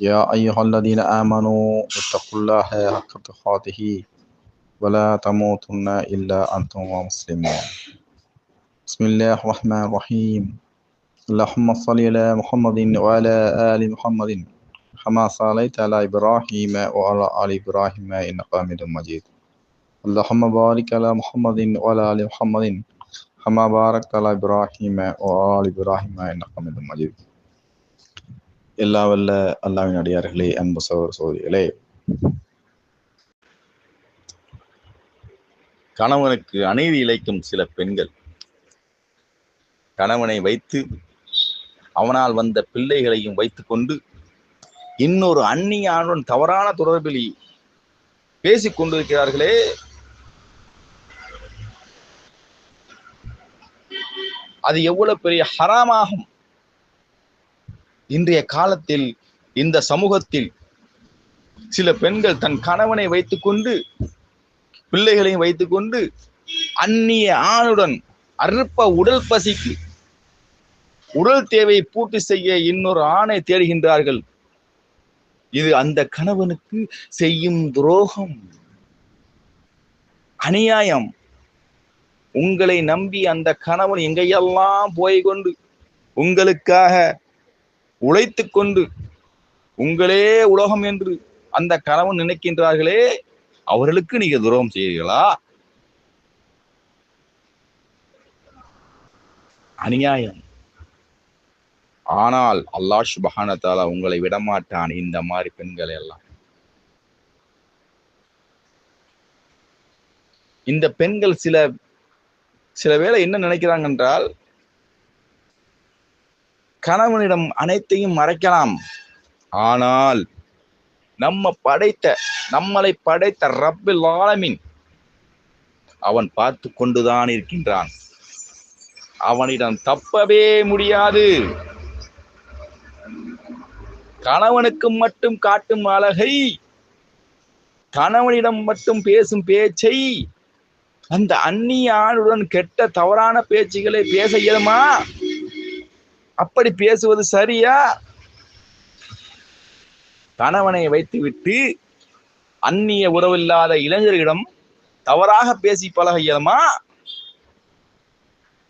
يا أيها الذين آمنوا اتقوا الله حق تقاته ولا تموتن إلا أنتم مسلمون. بسم الله الرحمن الرحيم. اللهم صل على محمد وعلى آل محمد كما صليت على إبراهيم وعلى آل إبراهيم إنك حميد مجيد. اللهم بارك على محمد وعلى آل محمد كما باركت على إبراهيم وعلى آل إبراهيم إنك حميد مجيد. எல்லா வல்ல அல்லாவின் அடியார்களே அன்பு சகோதர சோதரிகளே கணவனுக்கு அநீதி இழைக்கும் சில பெண்கள். கணவனை வைத்து அவனால் வந்த பிள்ளைகளையும் வைத்துக்கொண்டு இன்னொரு அந்நியானுடன் தவறான தொடர்பில் பேசிக் கொண்டிருக்கிறார்களே. அது எவ்வளவு பெரிய ஹராமாகும். இன்றைய காலத்தில் இந்த சமூகத்தில் சில பெண்கள் தன் கணவனை வைத்துக்கொண்டு பிள்ளைகளையும் வைத்துக்கொண்டு அந்நிய ஆணுடன் அற்ப உடல் பசிக்கு உடல் தேவையை பூர்த்தி செய்ய இன்னொரு ஆணை தேடுகின்றார்கள். இது அந்த கணவனுக்கு செய்யும் துரோகம். அநியாயம். உங்களை நம்பி அந்த கணவன் எங்கையெல்லாம் போய் கொண்டு உங்களுக்காக உழைத்து கொண்டு உங்களே உலகம் என்று அந்த கணவன் நினைக்கின்றார்களே அவர்களுக்கு நீங்க துரோகம் செய்கிறீர்களா? அநியாயம். ஆனால் அல்லாஹ் சுபஹானத்தால உங்களை விடமாட்டான் இந்த மாதிரி பெண்களை எல்லாம். இந்த பெண்கள் சில சில வேளை என்ன நினைக்கிறாங்க என்றால் கணவனிடம் அனைத்தையும் மறைக்கலாம். ஆனால் நம்ம படைத்த நம்மளை படைத்த ரப்பில் ஆலமின் அவன் பார்த்து கொண்டுதான் இருக்கின்றான். அவனிடம் தப்பவே முடியாது. கணவனுக்கு மட்டும் காட்டும் அழகை கணவனிடம் மட்டும் பேசும் பேச்சை அந்த அந்நிய ஆணுடன் கெட்ட தவறான பேச்சுகளை பேச இயலுமா? அப்படி பேசுவது சரியா? கணவனை வைத்துவிட்டு அந்நிய உறவில்லாத இளைஞர்களிடம் தவறாக பேசி பழக இயலுமா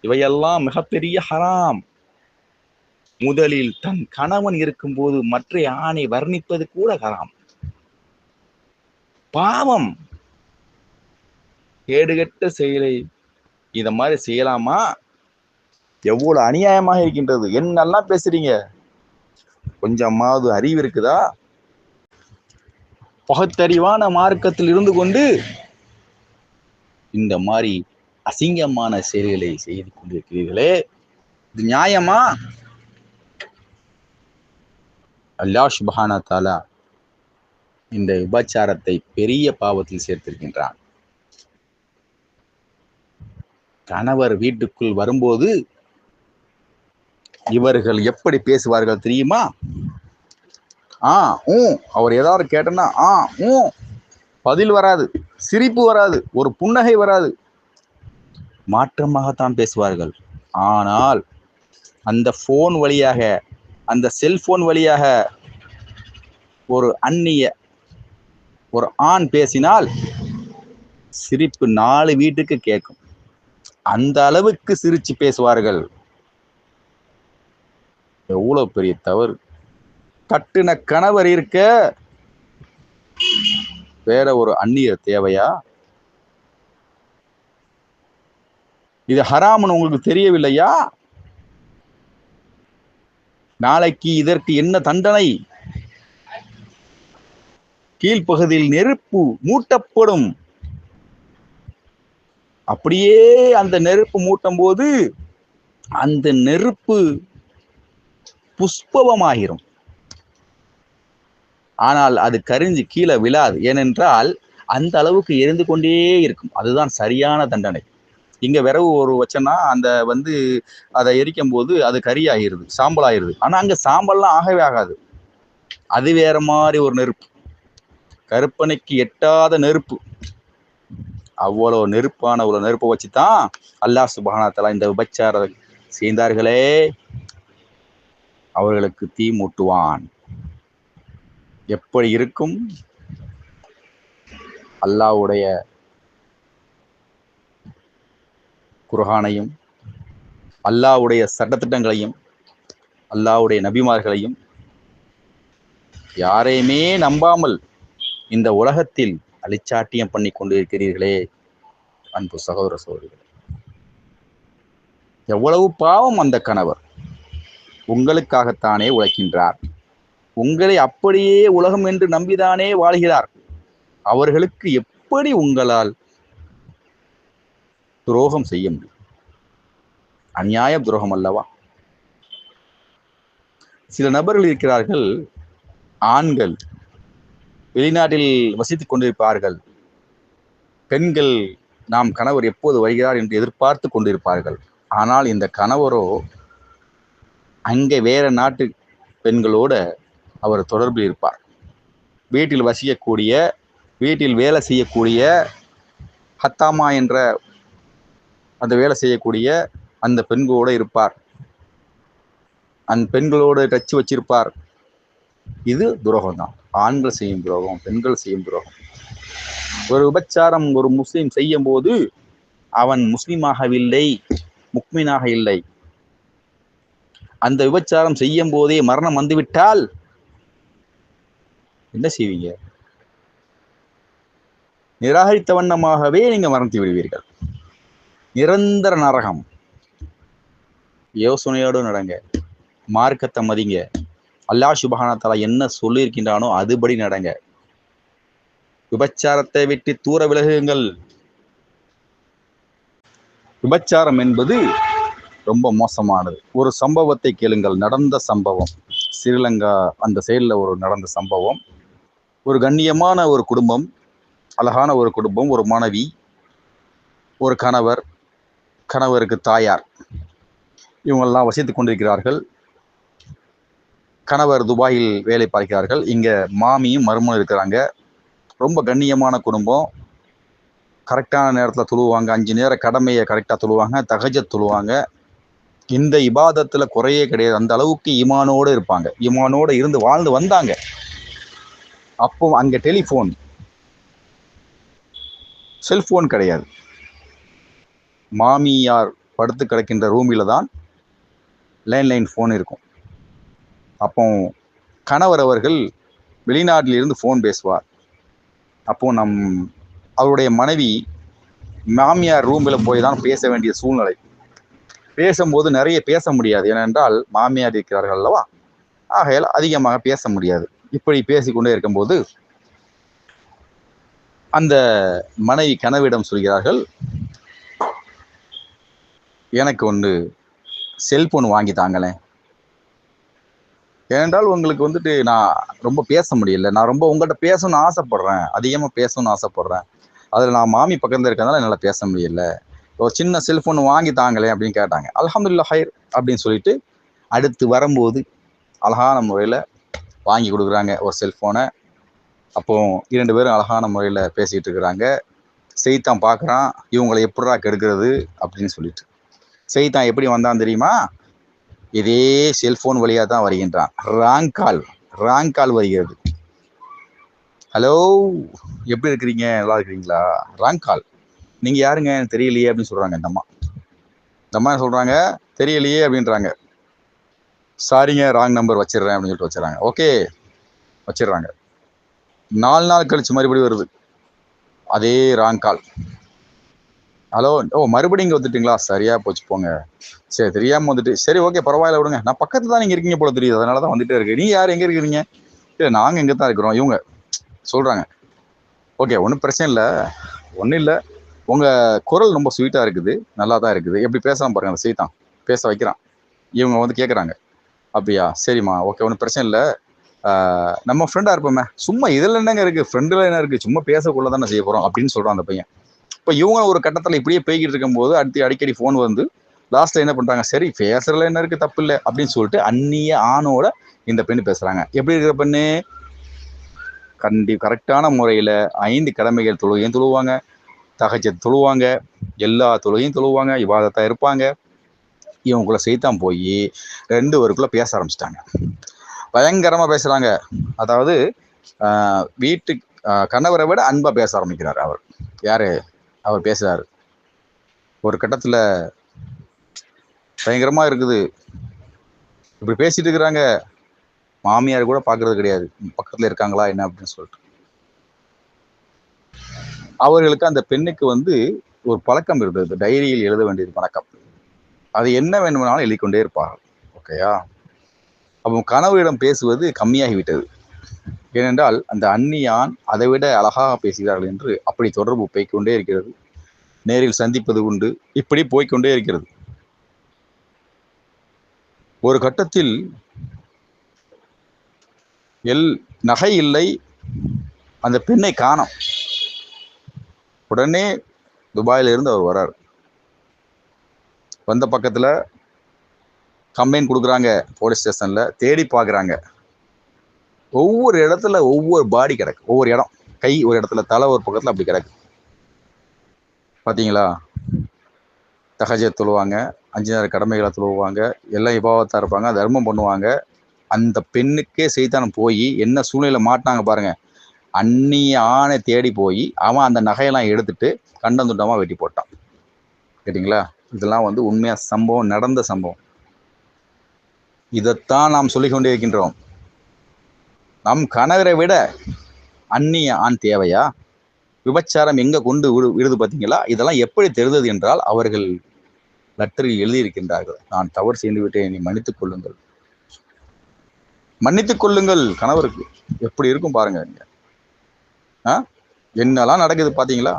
இவையெல்லாம் மிகப்பெரிய ஹராம். முதலில் தன் கணவன் இருக்கும்போது மற்ற ஆணை வர்ணிப்பது கூட ஹராம். பாவம். கேடுகட்ட செயலை இத மாதிரி செய்யலாமா? எவ்வளவு அநியாயமாக இருக்கின்றது? என்னெல்லாம் பேசுறீங்க? கொஞ்சமாவது அறிவு இருக்குதா? பகுத்தறிவான மார்க்கத்தில் இருந்து கொண்டு இந்த மாதிரி அசிங்கமான செயல்களை செய்து கொண்டிருக்கிறீர்களே. இது நியாயமா? அல்லாஷ் சுபஹானா தாலா இந்த விபச்சாரத்தை பெரிய பாவத்தில் சேர்த்திருக்கின்றான். கணவர் வீட்டுக்குள் வரும்போது இவர்கள் எப்படி பேசுவார்கள் தெரியுமா? ஆ ஊ. அவர் ஏதாவது கேட்டனா ஆ ஊ. பதில் வராது சிரிப்பு வராது ஒரு புன்னகை வராது. மாற்றமாகத்தான் பேசுவார்கள். ஆனால் அந்த ஃபோன் வழியாக அந்த செல்போன் வழியாக ஒரு அந்நிய ஒரு ஆண் பேசினால் சிரிப்பு நாலு வீட்டுக்கு கேட்கும். அந்த அளவுக்கு சிரிச்சு பேசுவார்கள். எவ்வளவு பெரிய தவறு? கட்டுன கணவர் இருக்க வேற ஒரு அந்நியர் தேவையா? இது ஹராம்னு உங்களுக்கு தெரியவில்லையா? நாளைக்கு இதற்கு என்ன தண்டனை? கீழ்ப்பகுதியில் நெருப்பு மூட்டப்படும். அப்படியே அந்த நெருப்பு மூட்டும் போது அந்த நெருப்பு புஷ்பவமாகிரும் ஆனால் அது கரிஞ்சு கீழே விழாது. ஏனென்றால் அந்த அளவுக்கு எரிந்து கொண்டே இருக்கும். அதுதான் சரியான தண்டனை. இங்க விரவு ஒரு வச்சோன்னா அந்த வந்து அதை எரிக்கும் போது அது கறி ஆகிருது சாம்பல் ஆகிருது ஆனா அங்க சாம்பல்லாம் ஆகவே ஆகாது. அது வேற மாதிரி ஒரு நெருப்பு. கருப்பனைக்கு எட்டாத நெருப்பு. அவ்வளோ நெருப்பான அவ்வளோ நெருப்பை வச்சு தான் அல்லாஹ் சுபஹானத்தலா இந்த விபச்சார செய்தார்களே. அவர்களுக்கு தீ மூட்டுவான். எப்படி இருக்கும்? அல்லாவுடைய குர்ஹானையும் அல்லாஹ்வுடைய சட்டத்திட்டங்களையும் அல்லாஹ்வுடைய நபிமார்களையும் யாரையுமே நம்பாமல் இந்த உலகத்தில் அழிச்சாட்டியம் பண்ணி கொண்டு இருக்கிறீர்களே அன்பு சகோதர சகோதரிகளே. எவ்வளவு பாவம் அந்த கணவர். உங்களுக்காகத்தானே உழைக்கின்றார். உங்களை அப்படியே உலகம் என்று நம்பிதானே வாழ்கிறார். அவர்களுக்கு எப்படி உங்களால் துரோகம் செய்ய முடியும்? அநியாய துரோகம் அல்லவா? சில நபர்கள் இருக்கிறார்கள் ஆண்கள் வெளிநாட்டில் வசித்துக் கொண்டிருப்பார்கள். பெண்கள் நாம் கணவர் எப்போது வருகிறார் என்று எதிர்பார்த்து கொண்டிருப்பார்கள். ஆனால் இந்த கணவரோ அங்கே வேற நாட்டு பெண்களோட அவர் தொடர்பில் இருப்பார். வீட்டில் வசிக்கக்கூடிய வீட்டில் வேலை செய்யக்கூடிய ஹத்தாமா என்ற அந்த வேலை செய்யக்கூடிய அந்த பெண்களோடு இருப்பார். அந்த பெண்களோடு டச்சு வச்சிருப்பார். இது துரோகம் தான் ஆண்கள் செய்யும் துரோகம் பெண்கள் செய்யும் துரோகம். ஒரு விபச்சாரம் ஒரு முஸ்லீம் செய்யும் போது அவன் முஸ்லீமாகவில்லை முக்மீனாக இல்லை. அந்த விபச்சாரம் செய்யும் போதே மரணம் வந்துவிட்டால் என்ன செய்வீங்க? நிராகரித்த வண்ணமாகவே நீங்க மரணத்தை விடுவீர்கள். நிரந்தர நரகம். யோசனையோடு நடங்க. மார்க்கத்தை மதிங்க. அல்லா சுபகானத்தால என்ன சொல்லியிருக்கின்றானோ அதுபடி நடங்க. விபச்சாரத்தை விட்டு தூர விலகுங்கள். விபச்சாரம் என்பது ரொம்ப மோசமானது. ஒரு சம்பவத்தை கேளுங்கள். நடந்த சம்பவம். ஸ்ரீலங்கா அந்த சைடில் ஒரு நடந்த சம்பவம். ஒரு கண்ணியமான ஒரு குடும்பம் அழகான ஒரு குடும்பம் ஒரு மனைவி ஒரு கணவர் கணவருக்கு தாயார். இவங்கெல்லாம் வசித்துக் கொண்டிருக்கிறார்கள். கணவர் துபாயில் வேலை பார்க்கிறார்கள். இங்கே மாமியும் மருமனும் இருக்கிறாங்க. ரொம்ப கண்ணியமான குடும்பம். கரெக்டான நேரத்தில் தொழுவாங்க. அஞ்சு நேர கடமையை கரெக்டாக தொழுவாங்க. தகஜ தொழுவாங்க. இந்த இபாதத்தில் குறையே கிடையாது. அந்த அளவுக்கு ஈமானோடு இருப்பாங்க. ஈமானோடு இருந்து வாழ்ந்து வந்தாங்க. அப்போ அங்கே டெலிஃபோன். செல்ஃபோன் கிடையாது. மாமியார் படுத்து கிடக்கின்ற ரூமில் தான் லேண்ட்லைன் ஃபோன் இருக்கும். அப்போ கணவர் அவர்கள் வெளிநாட்டிலிருந்து ஃபோன் பேசுவார். அப்போ நம் அவருடைய மனைவி மாமியார் ரூமில் போய் தான் பேச வேண்டிய சூழ்நிலை. பேசும்போது நிறைய பேச முடியாது. ஏனென்றால் மாமியார் இருக்கிறார்கள் அல்லவா? ஆகையால் அதிகமாக பேச முடியாது. இப்படி பேசிக்கொண்டே இருக்கும்போது அந்த மனைவி கனவிடம் சொல்கிறார்கள் எனக்கு ஒன்று செல்போன் வாங்கி தாங்களேன். ஏனென்றால் உங்களுக்கு வந்துட்டு நான் ரொம்ப பேச முடியல. நான் ரொம்ப உங்கள்கிட்ட பேசணும்னு ஆசைப்படுறேன். அதிகமாக பேசணும்னு ஆசைப்படுறேன். அதில் நான் மாமி பக்கத்தில் இருக்கிறதுனால என்னால் பேச முடியல. ஒரு சின்ன செல்ஃபோன் வாங்கி தாங்களேன் அப்படின்னு கேட்டாங்க. அலமதுல்லா ஹைர் அப்படின்னு சொல்லிட்டு அடுத்து வரும்போது அழகான முறையில் வாங்கி கொடுக்குறாங்க ஒரு செல்ஃபோனை அப்போ இரண்டு பேரும் அழகான முறையில் பேசிகிட்டு இருக்கிறாங்க. செய்தான் பார்க்குறான் இவங்களை எப்படிடா கெடுக்கிறது? அப்படின்னு சொல்லிட்டு. செய்தான் எப்படி வந்தான் தெரியுமா? இதே செல்ஃபோன் வழியாக தான் வருகின்றான். ராங் கால் ராங் கால் வருகிறது. ஹலோ எப்படி இருக்கிறீங்க? நல்லா இருக்கிறீங்களா? ராங் கால் நீங்கள் யாருங்க? எனக்கு தெரியலையே அப்படின்னு சொல்கிறாங்க இந்த அம்மா. இந்த அம்மா என்ன சொல்கிறாங்க தெரியலையே அப்படின்றாங்க. சாரிங்க ராங் நம்பர் வச்சிடுறேன் அப்படின்னு சொல்லிட்டு வச்சிடறாங்க. ஓகே வச்சிடுறாங்க. நாலு நாள் கழிச்சு மறுபடியும் வருது. அதே ராங் கால் ஹலோ ஓ மறுபடியும் இங்கே வந்துட்டீங்களா? சரியா போச்சு போங்க. சரி தெரியாமல் வந்துட்டு சரி ஓகே பரவாயில்ல விடுங்க. நான் பக்கத்தில் தான் நீங்கள் இருக்கீங்க போல தெரியுது. அதனால தான் வந்துட்டே இருக்கு. நீங்கள் யார்? எங்கே இருக்கிறீங்க? இல்லை நாங்கள் இங்கே தான் இருக்கிறோம். இவங்க சொல்கிறாங்க ஓகே ஒன்றும் பிரச்சனை இல்லை. ஒன்றும் இல்லை. உங்கள் குரல் ரொம்ப ஸ்வீட்டாக இருக்குது. நல்லா தான் இருக்குது. எப்படி பேசலாம் பாருங்க அந்த செய்தான் பேச வைக்கிறான். இவங்க வந்து கேட்குறாங்க அப்படியா? சரிம்மா. ஓகே ஒன்றும் பிரச்சனை இல்லை. நம்ம ஃப்ரெண்டாக இருப்போமே. சும்மா இதில் என்னங்க இருக்குது ஃப்ரெண்டில் என்ன இருக்குது சும்மா பேசக்குள்ள தானே செய்ய போகிறோம் அப்படின்னு சொல்கிறான் அந்த பையன். இப்போ இவங்க ஒரு கட்டத்தில் இப்படியே போய்கிட்டு இருக்கும்போது அடுத்து அடிக்கடி ஃபோன் வந்து லாஸ்ட்டில் என்ன பண்ணுறாங்க சரி பேசுறதுல என்ன இருக்குது தப்பு இல்லை அப்படின்னு சொல்லிட்டு அந்நிய ஆணோட இந்த பெண் பேசுகிறாங்க எப்படி இருக்கிற பெண்ணு? கண்டி கரெக்டான முறையில் ஐந்து கடமைகள் தொழுகையும் தொழுவாங்க? தகஜத் தொழுவாங்க. எல்லா தொழுகையும் தொழுவாங்க. இவாதத்தை இருப்பாங்க. இவங்களை செய்தான் போய் ரெண்டு பேருக்குள்ள பேச ஆரம்பிச்சிட்டாங்க. பயங்கரமாக பேசுகிறாங்க அதாவது வீட்டு கணவரை விட அன்பாக பேச ஆரம்பிக்கிறார் அவர். யார்? அவர் பேசுகிறார் ஒரு கட்டத்தில் பயங்கரமாக இருக்குது. இப்படி பேசிட்டு இருக்கிறாங்க. மாமியார் கூட பார்க்குறது கிடையாது. பக்கத்தில் இருக்காங்களா என்ன அப்படின்னு சொல்லிட்டு. அவர்களுக்கு அந்த பெண்ணுக்கு வந்து ஒரு பழக்கம் இருந்தது. டைரியில் எழுத வேண்டியது பழக்கம் அது என்ன வேண்டுமானாலும் எழுதிக்கொண்டே இருப்பார்கள். ஓகேயா அப்போ கணவரிடம் பேசுவது கம்மியாகிவிட்டது. ஏனென்றால் அந்த அந்நியான் அதை விட அழகாக பேசுகிறார்கள் என்று அப்படி தொடர்பு போய்க்கொண்டே இருக்கிறது. நேரில் சந்திப்பது உண்டு. இப்படி போய்க்கொண்டே இருக்கிறது. ஒரு கட்டத்தில் எல் நகை இல்லை. அந்த பெண்ணை காணோம். உடனே துபாயிலிருந்து அவர் வரார். வந்த பக்கத்தில் கம்ப்ளைண்ட் கொடுக்குறாங்க போலீஸ் ஸ்டேஷனில் தேடி பார்க்குறாங்க. ஒவ்வொரு இடத்துல ஒவ்வொரு பாடி கிடக்கு. ஒவ்வொரு இடம். கை ஒரு இடத்துல தலை ஒரு பக்கத்தில் அப்படி கிடக்கு. பார்த்தீங்களா தகஜ தொழுவாங்க அஞ்சு நேர கடமைகளை தொழுவாங்க எல்லாம் விபாவத்தாக இருப்பாங்க தர்மம் பண்ணுவாங்க. அந்த பெண்ணுக்கே செய்தானம் போய் என்ன சூழ்நிலை மாட்டினாங்க பாருங்கள் அந்நிய ஆணை தேடி போய் அவன் அந்த நகையெல்லாம் எடுத்துட்டு கண்டந்துட்டமாக வெட்டி போட்டான். கேட்டிங்களா? இதெல்லாம் வந்து உண்மையாக சம்பவம் நடந்த சம்பவம். இதைத்தான் நாம் சொல்லிக் கொண்டே இருக்கின்றோம். நம் கணவரை விட அந்நிய ஆண் தேவையா? விபச்சாரம் எங்கே கொண்டு விடு விடுது பார்த்தீங்களா? இதெல்லாம் எப்படி தெரிந்தது என்றால் அவர்கள் லெட்டரில் எழுதியிருக்கின்றார்கள். நான் தவறு செய்து விட்டேன் நீ மன்னித்துக் கொள்ளுங்கள். மன்னித்துக் கொள்ளுங்கள் கணவருக்கு. எப்படி இருக்கும் பாருங்க என்னெல்லாம் நடக்குது பார்த்தீங்களா?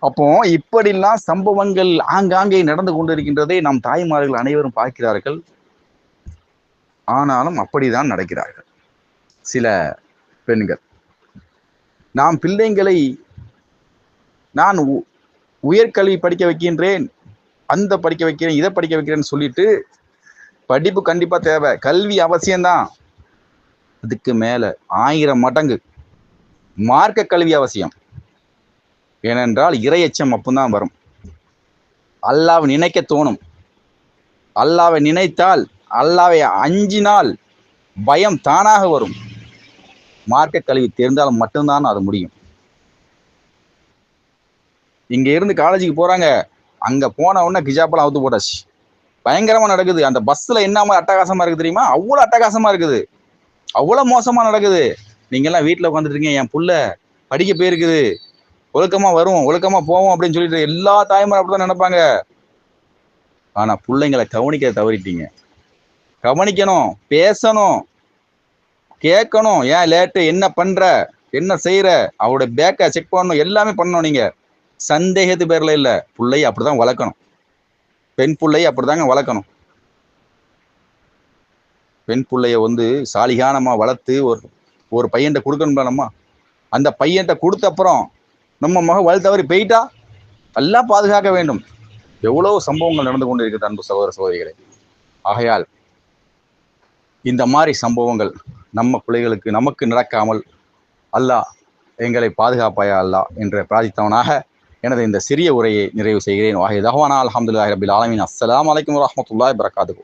அப்போ இப்படிலாம் சம்பவங்கள் ஆங்காங்கே நடந்து கொண்டிருக்கின்றதை நம் தாய்மார்கள் அனைவரும் பார்க்கிறார்கள். ஆனாலும் அப்படிதான் நடக்கிறார்கள். சில பெண்கள். நாம் பிள்ளைங்களை நான் உ- உயர்கல்வி படிக்க வைக்கின்றேன் அந்த படிக்க வைக்கிறேன் இதை படிக்க வைக்கிறேன்னு சொல்லிட்டு படிப்பு கண்டிப்பாக தேவை. கல்வி அவசியம்தான். அதுக்கு மேலே ஆயிரம் மடங்கு. மார்க்க கல்வி அவசியம். ஏனென்றால் இரையச்சம் அப்பந்தான் வரும். அல்லாவை நினைக்க தோணும். அல்லாவை நினைத்தால் அல்லாவை அஞ்சினால் பயம் தானாக வரும். மார்க்க கல்வி தெரிந்தால் மட்டும்தான் அது முடியும். இங்கே இருந்து காலேஜுக்கு போகிறாங்க அங்கே போன உடனே கிஜாப்பெல்லாம் அவுத்து போட்டாச்சு. பயங்கரமாக நடக்குது. அந்த பஸ்ஸில் என்ன மாதிரி இருக்குது தெரியுமா? அவ்வளோ அட்டகாசமாக இருக்குது. அவ்வளோ மோசமாக நடக்குது. நீங்கள்லாம் வீட்டில் உட்காந்துட்டு இருக்கீங்க என் புள்ள படிக்க போயிருக்குது. ஒழுக்கமாக வரும் ஒழுக்கமாக போவோம் அப்படின்னு சொல்லிட்டு எல்லா தாய்மாரும் அப்படிதான் நினைப்பாங்க. ஆனால் பிள்ளைங்களை கவனிக்க தவறிட்டீங்க. கவனிக்கணும் பேசணும் கேட்கணும். ஏன் லேட்டு? என்ன பண்ணுற என்ன செய்கிற அவருடைய பேக்கை செக் பண்ணணும் எல்லாமே பண்ணணும் நீங்கள் சந்தேகத்து பேரில் இல்லை. பிள்ளைய அப்படிதான் வளர்க்கணும். பெண் பிள்ளைய அப்படிதாங்க வளர்க்கணும். பெண் பிள்ளைய வந்து சாலிகானமாக வளர்த்து ஒரு ஒரு பையன்கிட்ட கொடுக்கணும்ல நம்ம? அந்த பையன்கிட்ட கொடுத்த அப்புறம் நம்ம மக வழி தவறி போயிட்டா? எல்லாம் பாதுகாக்க வேண்டும். எவ்வளவு சம்பவங்கள் நடந்து கொண்டு இருக்குது அன்பு சகோதர சகோதரிகளே. ஆகையால் இந்த மாதிரி சம்பவங்கள் நம்ம பிள்ளைகளுக்கு நமக்கு நடக்காமல் அல்லாஹ் எங்களை பாதுகாப்பாயா அல்லா என்ற பிரார்த்தித்தவனாக எனது இந்த சிறிய உரையை நிறைவு செய்கிறேன். வாஹி தஹவானா அல்ஹம்துலில்லாஹி ரபில் ஆலமின். அஸ்லாம் வலைக்கம் வரஹ்மத்துல்லாஹி வரகாத்துஹு